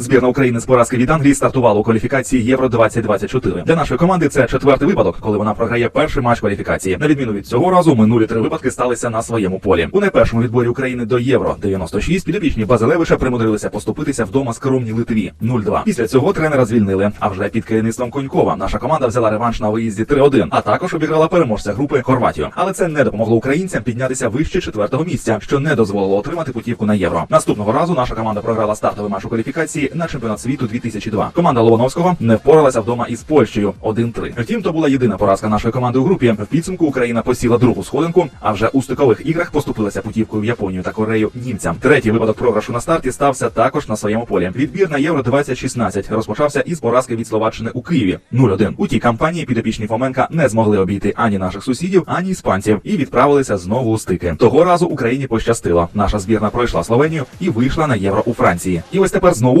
Збірна України з поразки від Англії стартувала у кваліфікації Євро 2024. Для нашої команди це четвертий випадок, коли вона програє перший матч кваліфікації. На відміну від цього разу, минулі три випадки сталися на своєму полі. У найпершому відборі України до Євро 96 підопічні Базилевича примудрилися поступитися вдома скромній Литві 0-2. Після цього тренера звільнили. А вже під керівництвом Конькова наша команда взяла реванш на виїзді 3-1, а також обіграла переможця групи Хорватію. Але це не допомогло українцям піднятися вище четвертого місця, що не дозволило отримати путівку на євро. Наступного разу наша команда програла стартовий матч у кваліфікації на чемпіонат світу 2002. Команда Лобановського не впоралася вдома із Польщею 1-3. Втім, то була єдина поразка нашої команди у групі. В підсумку Україна посіла другу сходинку, а вже у стикових іграх поступилася путівкою в Японію та Корею німцям. Третій випадок програшу на старті стався також на своєму полі. Відбір на євро 2016 розпочався із поразки від Словаччини у Києві 0-1. У тій кампанії підопічні Фоменка не змогли обійти ані наших сусідів, ані іспанців і відправилися знову у стики. Того разу Україні пощастило. Наша збірна пройшла Словенію і вийшла на євро у Франції. І ось тепер знову